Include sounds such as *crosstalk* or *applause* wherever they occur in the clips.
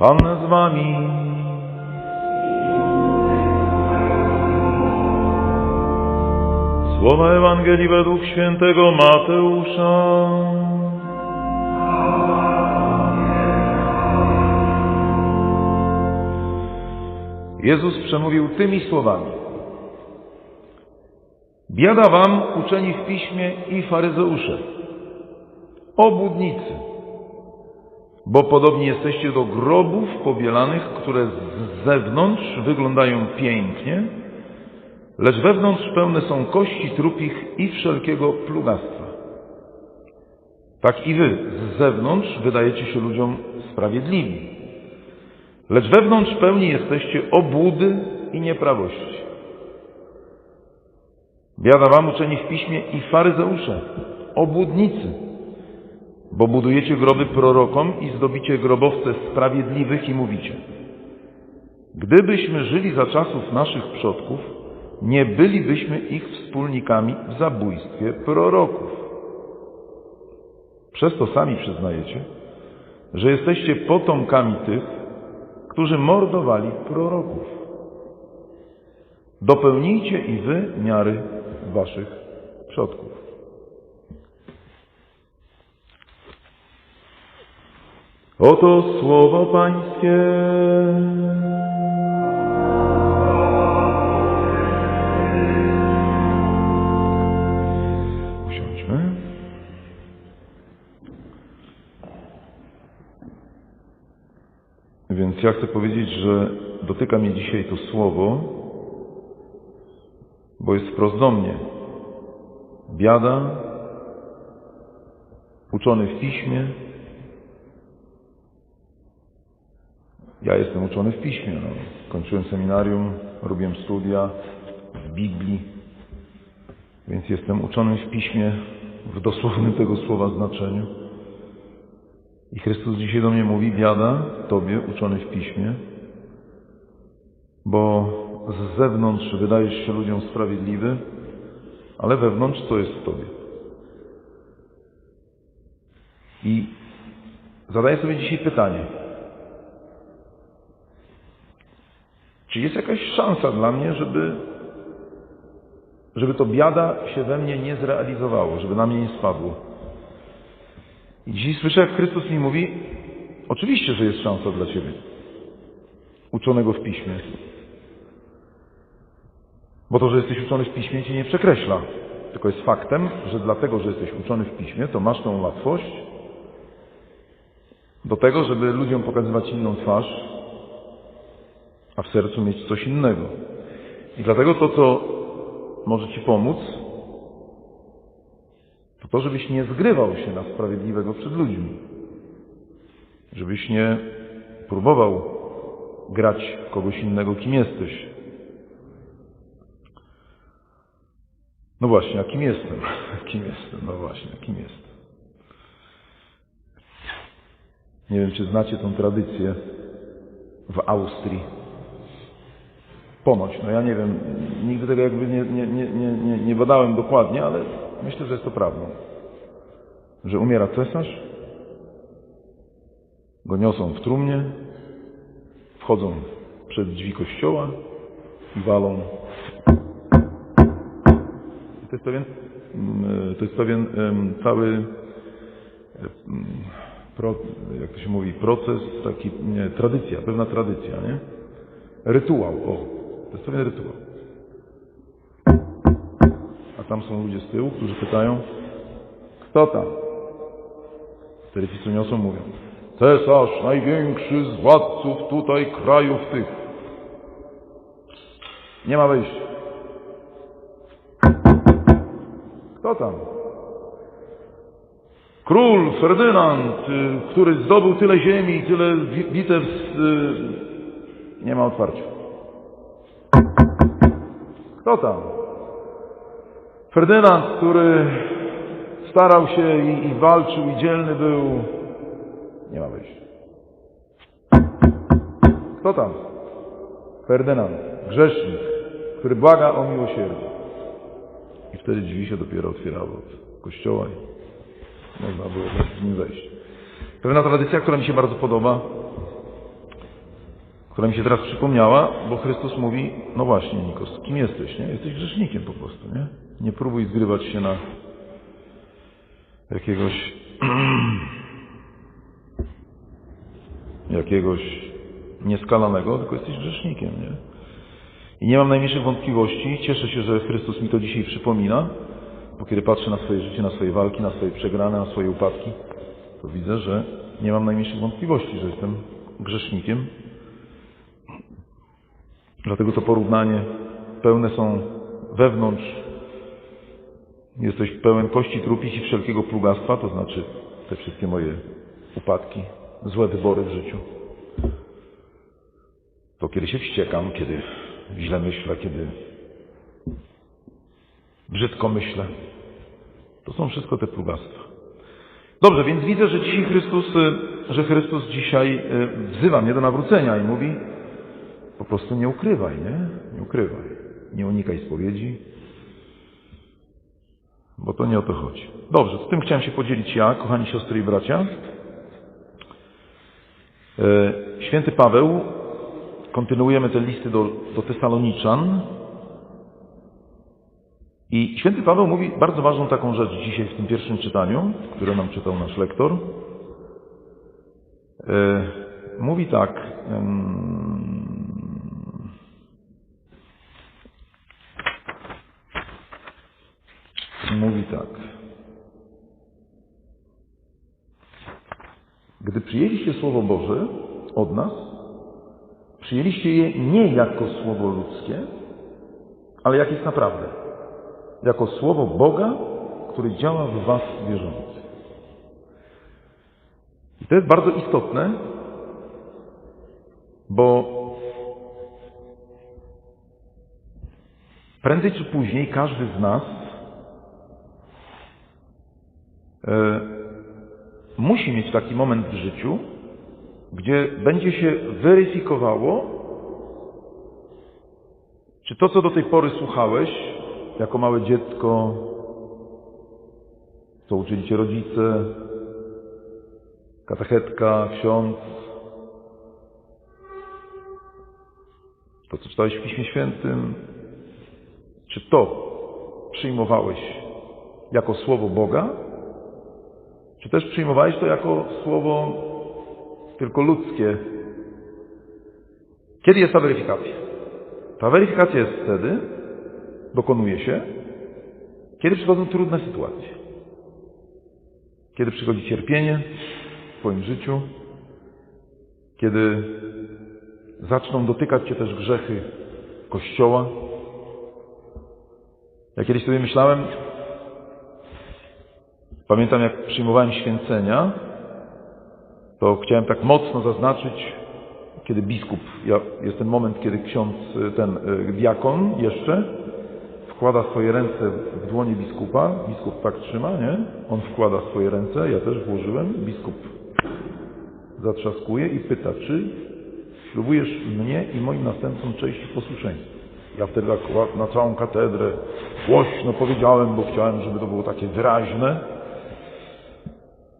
Pan z wami. Słowa Ewangelii według świętego Mateusza. Jezus przemówił tymi słowami. Biada wam, uczeni w piśmie i faryzeusze, obłudnicy, bo podobni jesteście do grobów pobielanych, które z zewnątrz wyglądają pięknie, lecz wewnątrz pełne są kości trupich i wszelkiego plugastwa. Tak i wy z zewnątrz wydajecie się ludziom sprawiedliwi, lecz wewnątrz pełni jesteście obłudy i nieprawości. Biada wam uczeni w piśmie i faryzeusze, obłudnicy, bo budujecie groby prorokom i zdobicie grobowce sprawiedliwych i mówicie Gdybyśmy żyli za czasów naszych przodków, nie bylibyśmy ich wspólnikami w zabójstwie proroków. Przez to sami przyznajecie, że jesteście potomkami tych, którzy mordowali proroków. Dopełnijcie i wy miary waszych przodków. Oto słowo Pańskie. Usiądźmy. Więc ja chcę powiedzieć, że dotyka mnie dzisiaj to słowo, bo jest wprost do mnie. Biada, uczony w piśmie. Ja jestem uczony w piśmie. No. Kończyłem seminarium, robiłem studia w Biblii, więc jestem uczonym w piśmie w dosłownym tego słowa znaczeniu. I Chrystus dzisiaj do mnie mówi, biada Tobie, uczony w piśmie, bo z zewnątrz wydajesz się ludziom sprawiedliwy, ale wewnątrz co jest w Tobie? I zadaję sobie dzisiaj pytanie. Czy jest jakaś szansa dla mnie, żeby, żeby to biada się we mnie nie zrealizowało, żeby na mnie nie spadło? I dzisiaj słyszę, jak Chrystus mi mówi, oczywiście, że jest szansa dla Ciebie, uczonego w piśmie. Bo to, że jesteś uczony w piśmie, Cię nie przekreśla. Tylko jest faktem, że dlatego, że jesteś uczony w piśmie, to masz tą łatwość do tego, żeby ludziom pokazywać inną twarz, a w sercu mieć coś innego. I dlatego to, co może Ci pomóc, to to, żebyś nie zgrywał się na sprawiedliwego przed ludźmi. Żebyś nie próbował grać w kogoś innego, kim jesteś. No właśnie, a kim jestem? *laughs* Kim jestem? No właśnie, kim jestem? Nie wiem, czy znacie tą tradycję w Austrii. Ponoć, no ja nie wiem, nigdy tego jakby nie, nie, nie, nie, nie, badałem dokładnie, ale myślę, że jest to prawdą. Że umiera cesarz, go niosą w trumnie, wchodzą przed drzwi kościoła i walą. To jest pewien, mm, to jest pewien cały, jak to się mówi, proces, taki, nie, tradycja, pewna tradycja, nie? Rytuał, o, to jest pewien rytuał. A tam są ludzie z tyłu, którzy pytają, kto tam? Co niosą, mówią, cesarz, największy z władców tutaj krajów tych. Nie ma wejścia. Kto tam? Król Ferdynand, y, który zdobył tyle ziemi tyle bitew, y, nie ma otwarcia. Kto tam? Ferdynand, który starał się i, i walczył i dzielny był, nie ma wejścia. Kto tam? Ferdynand, grzesznik, który błaga o miłosierdzie. I wtedy drzwi się dopiero otwierały od kościoła i można było z nim wejść. Pewna tradycja, która mi się bardzo podoba, która mi się teraz przypomniała, bo Chrystus mówi, no właśnie Nikos, kim jesteś, nie? Jesteś grzesznikiem po prostu, nie? Nie próbuj zgrywać się na jakiegoś *clears throat* jakiegoś nieskalanego, tylko jesteś grzesznikiem, nie? I nie mam najmniejszych wątpliwości, cieszę się, że Chrystus mi to dzisiaj przypomina, bo kiedy patrzę na swoje życie, na swoje walki, na swoje przegrane, na swoje upadki, to widzę, że nie mam najmniejszych wątpliwości, że jestem grzesznikiem. Dlatego to porównanie pełne są wewnątrz. Jesteś pełen kości trupich i wszelkiego plugastwa, to znaczy te wszystkie moje upadki, złe wybory w życiu. To kiedy się wściekam, kiedy źle myślę, kiedy brzydko myślę. To są wszystko te plugastwa. Dobrze, więc widzę, że dzisiaj Chrystus, y, że Chrystus dzisiaj y, wzywa mnie do nawrócenia i mówi po prostu nie ukrywaj, nie? Nie ukrywaj. Nie unikaj spowiedzi, bo to nie o to chodzi. Dobrze, z tym chciałem się podzielić ja, kochani siostry i bracia. Y, Święty Paweł, kontynuujemy te listy do, do Tesaloniczan, i święty Paweł mówi bardzo ważną taką rzecz dzisiaj w tym pierwszym czytaniu, które nam czytał nasz lektor. E, mówi tak. Mówi tak. Gdy przyjęliście Słowo Boże od nas, przyjęliście je nie jako Słowo ludzkie, ale jak jest naprawdę jako słowo Boga, który działa w Was wierzących. I to jest bardzo istotne, bo prędzej czy później każdy z nas musi mieć taki moment w życiu, gdzie będzie się weryfikowało, czy to, co do tej pory słuchałeś, jako małe dziecko, co uczyli cię rodzice, katechetka, ksiądz, to, co czytałeś w Piśmie Świętym, czy to przyjmowałeś jako słowo Boga, czy też przyjmowałeś to jako słowo tylko ludzkie? Kiedy jest ta weryfikacja? Ta weryfikacja jest wtedy, dokonuje się, kiedy przychodzą trudne sytuacje. Kiedy przychodzi cierpienie w Twoim życiu, kiedy zaczną dotykać Cię też grzechy Kościoła. Ja kiedyś sobie myślałem, pamiętam jak przyjmowałem święcenia, to chciałem tak mocno zaznaczyć, kiedy biskup, ja, jest ten moment, kiedy ksiądz, ten y, diakon jeszcze wkłada swoje ręce w dłonie biskupa, biskup tak trzyma, nie? On wkłada swoje ręce, ja też włożyłem, biskup zatrzaskuje i pyta, czy ślubujesz mnie i moim następcom cześć i posłuszeństwo. Ja wtedy na całą katedrę głośno powiedziałem, bo chciałem, żeby to było takie wyraźne.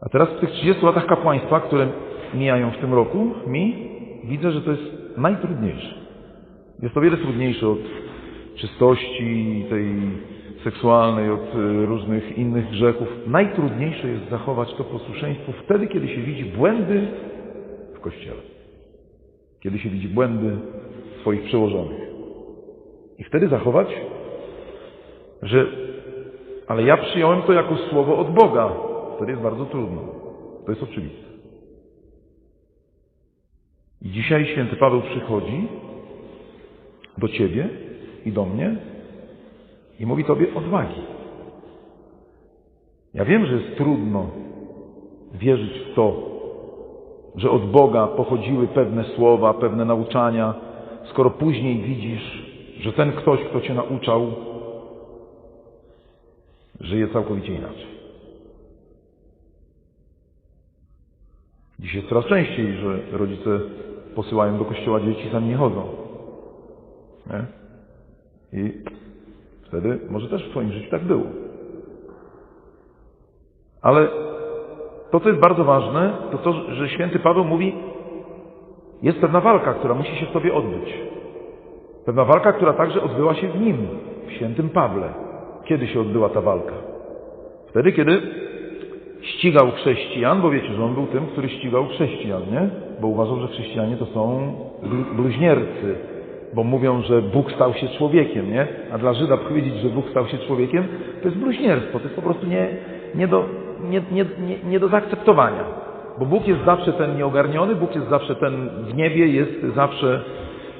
A teraz w tych 30 latach kapłaństwa, które mijają w tym roku, mi widzę, że to jest najtrudniejsze. Jest to wiele trudniejsze od czystości tej seksualnej, od y, różnych innych grzechów. Najtrudniejsze jest zachować to posłuszeństwo wtedy, kiedy się widzi błędy w Kościele. Kiedy się widzi błędy swoich przełożonych. I wtedy zachować, że ale ja przyjąłem to jako słowo od Boga. Wtedy jest bardzo trudno. To jest oczywiste. I dzisiaj święty Paweł przychodzi do Ciebie i do mnie i mówi Tobie odwagi. Ja wiem, że jest trudno wierzyć w to, że od Boga pochodziły pewne słowa, pewne nauczania, skoro później widzisz, że ten ktoś, kto Cię nauczał, żyje całkowicie inaczej. Dziś jest coraz częściej, że rodzice posyłają do kościoła dzieci, sami nie chodzą. Nie? I wtedy może też w Twoim życiu tak było. Ale to, co jest bardzo ważne, to to, że święty Paweł mówi, jest pewna walka, która musi się w Tobie odbyć. Pewna walka, która także odbyła się w nim, w świętym Pawle. Kiedy się odbyła ta walka? Wtedy, kiedy ścigał chrześcijan, bo wiecie, że on był tym, który ścigał chrześcijan, nie? Bo uważał, że chrześcijanie to są blu- bluźniercy, bo mówią, że Bóg stał się człowiekiem, nie? A dla Żyda powiedzieć, że Bóg stał się człowiekiem, to jest bluźnierstwo, to jest po prostu nie, nie, do, nie, nie, nie, nie do zaakceptowania. Bo Bóg jest zawsze ten nieogarniony, Bóg jest zawsze ten w niebie, jest zawsze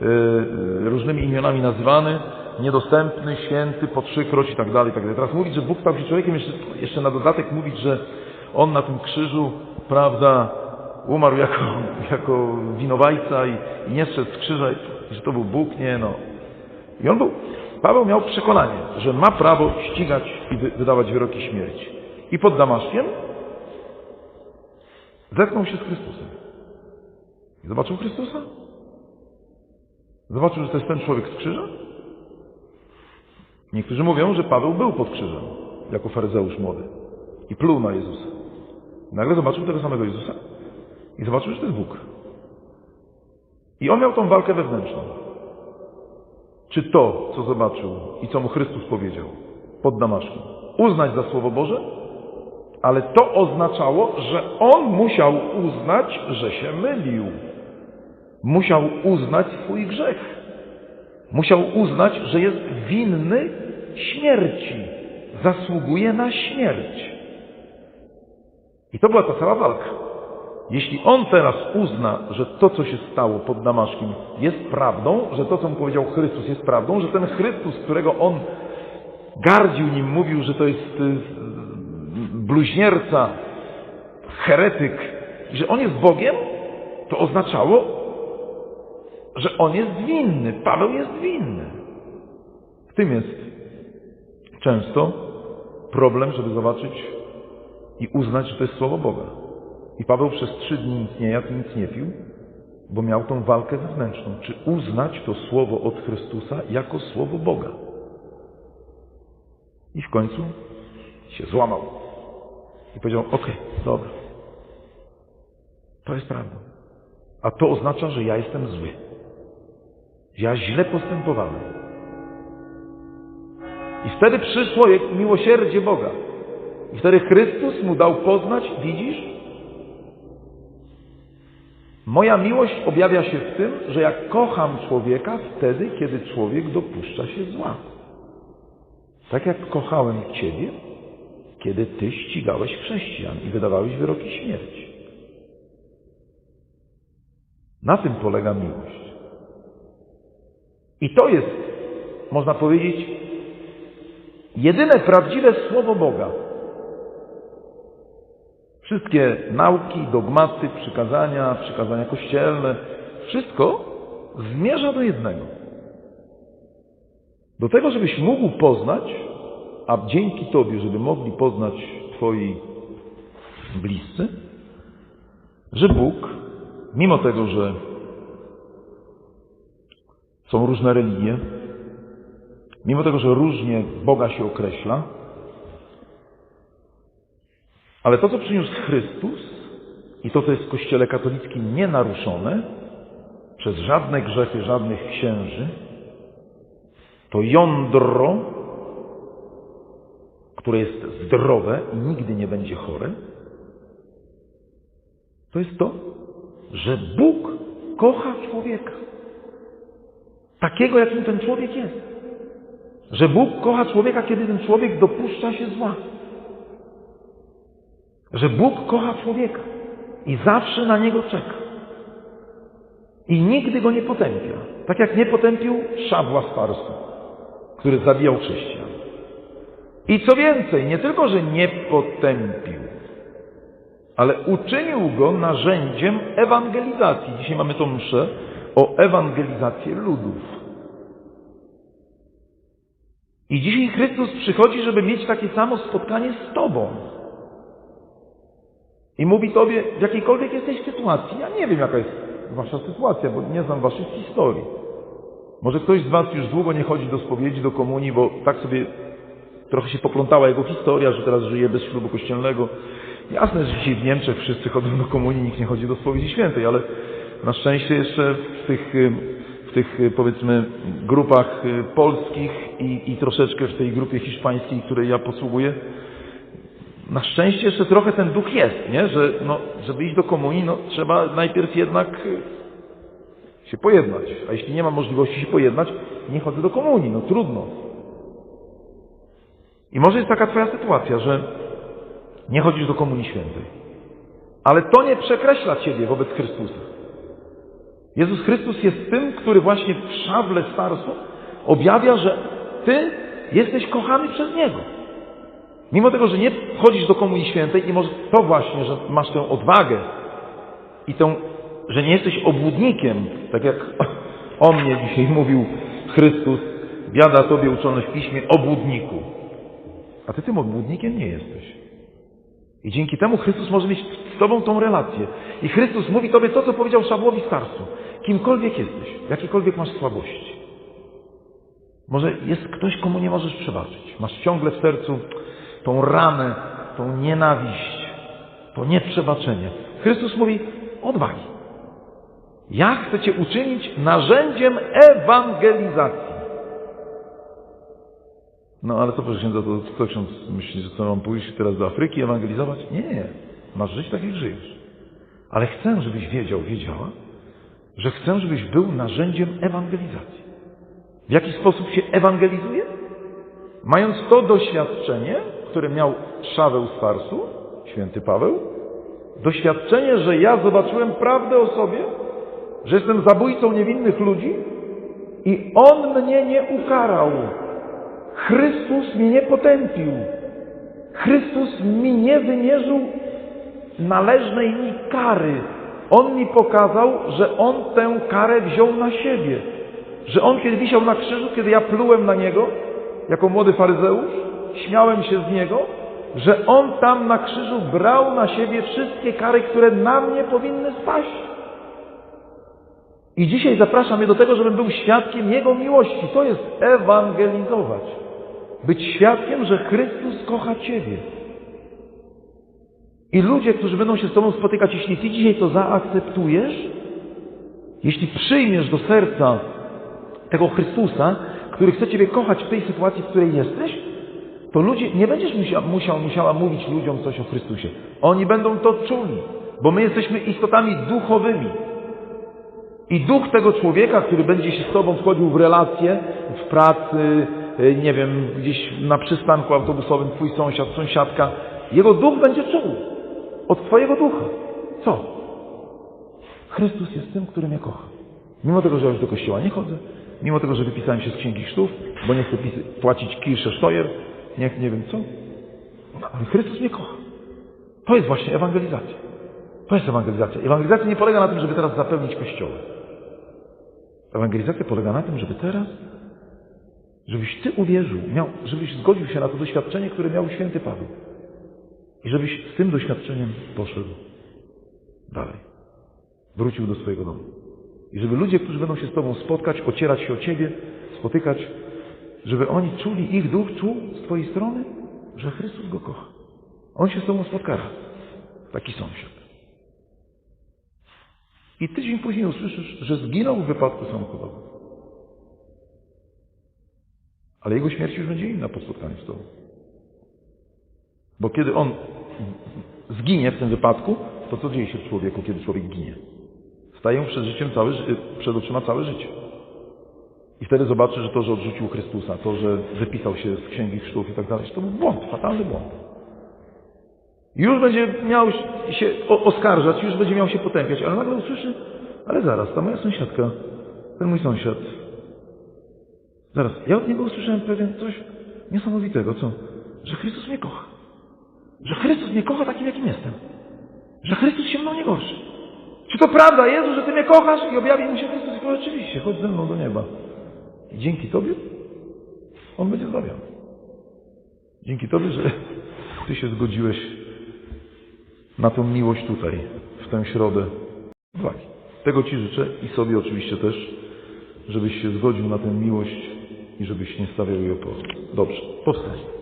yy, różnymi imionami nazywany, niedostępny, święty, po trzykroć i tak dalej, i tak dalej. Teraz mówić, że Bóg stał się człowiekiem, jeszcze, jeszcze na dodatek mówić, że On na tym krzyżu, prawda, umarł jako, *laughs* jako winowajca i, i nie zszedł z krzyża, i że to był Bóg, nie no. I on był, Paweł miał przekonanie, że ma prawo ścigać i wy, wydawać wyroki śmierci. I pod Damaszkiem zetknął się z Chrystusem. I zobaczył Chrystusa? Zobaczył, że to jest ten człowiek z krzyża? Niektórzy mówią, że Paweł był pod krzyżem, jako faryzeusz młody. I pluł na Jezusa. Nagle zobaczył tego samego Jezusa i zobaczył, że to jest Bóg. I on miał tą walkę wewnętrzną. Czy to, co zobaczył i co mu Chrystus powiedział pod Damaszkiem, uznać za Słowo Boże? Ale to oznaczało, że on musiał uznać, że się mylił. Musiał uznać swój grzech. Musiał uznać, że jest winny śmierci. Zasługuje na śmierć. I to była ta cała walka. Jeśli on teraz uzna, że to, co się stało pod Damaszkiem, jest prawdą, że to, co mu powiedział Chrystus, jest prawdą, że ten Chrystus, którego on gardził nim, mówił, że to jest y, bluźnierca, heretyk, że on jest Bogiem, to oznaczało, że on jest winny. Paweł jest winny. W tym jest często problem, żeby zobaczyć i uznać, że to jest Słowo Boga. I Paweł przez trzy dni nic nie jadł, nic nie pił, bo miał tą walkę wewnętrzną. Czy uznać to Słowo od Chrystusa jako Słowo Boga? I w końcu się złamał. I powiedział, okej, dobra. To jest prawda. A to oznacza, że ja jestem zły. Że ja źle postępowałem. I wtedy przyszło miłosierdzie Boga. I wtedy Chrystus mu dał poznać, widzisz? Moja miłość objawia się w tym, że ja kocham człowieka wtedy, kiedy człowiek dopuszcza się zła. Tak jak kochałem Ciebie, kiedy Ty ścigałeś chrześcijan i wydawałeś wyroki śmierci. Na tym polega miłość. I to jest, można powiedzieć, jedyne prawdziwe słowo Boga. Wszystkie nauki, dogmaty, przykazania, przykazania kościelne, wszystko zmierza do jednego. Do tego, żebyś mógł poznać, a dzięki Tobie, żeby mogli poznać Twoi bliscy, że Bóg, mimo tego, że są różne religie, mimo tego, że różnie Boga się określa, ale to, co przyniósł Chrystus i to, co jest w Kościele katolickim nienaruszone przez żadne grzechy żadnych księży, to jądro, które jest zdrowe i nigdy nie będzie chore, to jest to, że Bóg kocha człowieka. Takiego, jakim ten człowiek jest. Że Bóg kocha człowieka, kiedy ten człowiek dopuszcza się zła. Że Bóg kocha człowieka i zawsze na niego czeka. I nigdy go nie potępia. Tak jak nie potępił Szabła z który zabijał chrześcijan. I co więcej, nie tylko, że nie potępił, ale uczynił go narzędziem ewangelizacji. Dzisiaj mamy tą mszę o ewangelizację ludów. I dzisiaj Chrystus przychodzi, żeby mieć takie samo spotkanie z Tobą. I mówi Tobie, w jakiejkolwiek jesteś sytuacji. Ja nie wiem, jaka jest Wasza sytuacja, bo nie znam Waszych historii. Może ktoś z Was już długo nie chodzi do spowiedzi, do komunii, bo tak sobie trochę się poplątała jego historia, że teraz żyje bez ślubu kościelnego. Jasne, że dzisiaj w Niemczech wszyscy chodzą do komunii, nikt nie chodzi do spowiedzi świętej, ale, Na szczęście jeszcze w tych, y, w tych y, powiedzmy grupach y, polskich i, i troszeczkę w tej grupie hiszpańskiej, której ja posługuję, na szczęście jeszcze trochę ten duch jest, nie? że no, żeby iść do komunii, no, trzeba najpierw jednak y, się pojednać. A jeśli nie ma możliwości się pojednać, nie chodzę do komunii, no trudno. I może jest taka Twoja sytuacja, że nie chodzisz do Komunii Świętej. Ale to nie przekreśla Ciebie wobec Chrystusa. Jezus Chrystus jest tym, który właśnie w szable starsu objawia, że Ty jesteś kochany przez Niego. Mimo tego, że nie chodzisz do Komunii Świętej i może to właśnie, że masz tę odwagę i tą, że nie jesteś obłudnikiem, tak jak *laughs* o mnie dzisiaj mówił Chrystus, biada Tobie uczony w Piśmie, obłudniku. A Ty tym obłudnikiem nie jesteś. I dzięki temu Chrystus może mieć z Tobą tą relację. I Chrystus mówi Tobie to, co powiedział Szabłowi starcu. Kimkolwiek jesteś, jakiekolwiek masz słabości. Może jest ktoś, komu nie możesz przebaczyć. Masz ciągle w sercu tą ranę, tą nienawiść, to nieprzebaczenie. Chrystus mówi, odwagi. Ja chcę Cię uczynić narzędziem ewangelizacji. No ale co proszę księdza, to co ksiądz myśli, że co mam pójść teraz do Afryki ewangelizować? Nie, nie. Masz żyć tak jak żyjesz. Ale chcę, żebyś wiedział, wiedziała, że chcę, żebyś był narzędziem ewangelizacji. W jaki sposób się ewangelizuje? Mając to doświadczenie, które miał Szaweł z Tarsu, święty Paweł, doświadczenie, że ja zobaczyłem prawdę o sobie, że jestem zabójcą niewinnych ludzi i On mnie nie ukarał. Chrystus mnie nie potępił. Chrystus mi nie wymierzył należnej mi kary. On mi pokazał, że On tę karę wziął na siebie. Że On kiedy wisiał na krzyżu, kiedy ja plułem na Niego, jako młody faryzeusz, śmiałem się z Niego, że On tam na krzyżu brał na siebie wszystkie kary, które na mnie powinny spaść. I dzisiaj zapraszam mnie do tego, żebym był świadkiem Jego miłości. To jest ewangelizować. Być świadkiem, że Chrystus kocha Ciebie. I ludzie, którzy będą się z Tobą spotykać, jeśli Ty dzisiaj to zaakceptujesz, jeśli przyjmiesz do serca tego Chrystusa, który chce Ciebie kochać w tej sytuacji, w której jesteś, to ludzie, nie będziesz musiał, musiał, musiała mówić ludziom coś o Chrystusie. Oni będą to czuli, bo my jesteśmy istotami duchowymi. I duch tego człowieka, który będzie się z Tobą wchodził w relacje, w pracy, y, nie wiem, gdzieś na przystanku autobusowym, Twój sąsiad, sąsiadka, jego duch będzie czuł od Twojego ducha. Co? Chrystus jest tym, który mnie kocha. Mimo tego, że już do kościoła nie chodzę, mimo tego, że wypisałem się z księgi chrztów, bo nie chcę płacić kirsze sztojer, nie, nie wiem co, ale Chrystus mnie kocha. To jest właśnie ewangelizacja. To jest ewangelizacja. Ewangelizacja nie polega na tym, żeby teraz zapełnić kościoły. Ewangelizacja polega na tym, żeby teraz, żebyś Ty uwierzył, miał, żebyś zgodził się na to doświadczenie, które miał święty Paweł. I żebyś z tym doświadczeniem poszedł dalej. Wrócił do swojego domu. I żeby ludzie, którzy będą się z Tobą spotkać, ocierać się o Ciebie, spotykać, żeby oni czuli, ich duch czuł z Twojej strony, że Chrystus go kocha. On się z Tobą spotka. Taki sąsiad. I tydzień później usłyszysz, że zginął w wypadku samochodowym. Ale jego śmierć już będzie inna po spotkaniu z Tobą. Bo kiedy on zginie w tym wypadku, to co dzieje się w człowieku, kiedy człowiek ginie? Staje przed życiem całe, przed oczyma całe życie. I wtedy zobaczy, że to, że odrzucił Chrystusa, to, że wypisał się z księgi chrztów i tak dalej, to był błąd, fatalny błąd. Już będzie miał się oskarżać, już będzie miał się potępiać, ale nagle usłyszy, ale zaraz, ta moja sąsiadka, ten mój sąsiad, zaraz, ja od niego usłyszałem pewien coś niesamowitego, co? Że Chrystus mnie kocha. Że Chrystus mnie kocha takim, jakim jestem. Że Chrystus się mną nie gorszy. Czy to prawda, Jezu, że Ty mnie kochasz? I objawi mu się Chrystus i powie, rzeczywiście, chodź ze mną do nieba. Dzięki Tobie on będzie zbawiony. Dzięki Tobie, że Ty się zgodziłeś na tą miłość tutaj, w tę środę. Uwagi. Tego Ci życzę i sobie oczywiście też, żebyś się zgodził na tę miłość i żebyś nie stawiał jej oporu. Dobrze, powstań.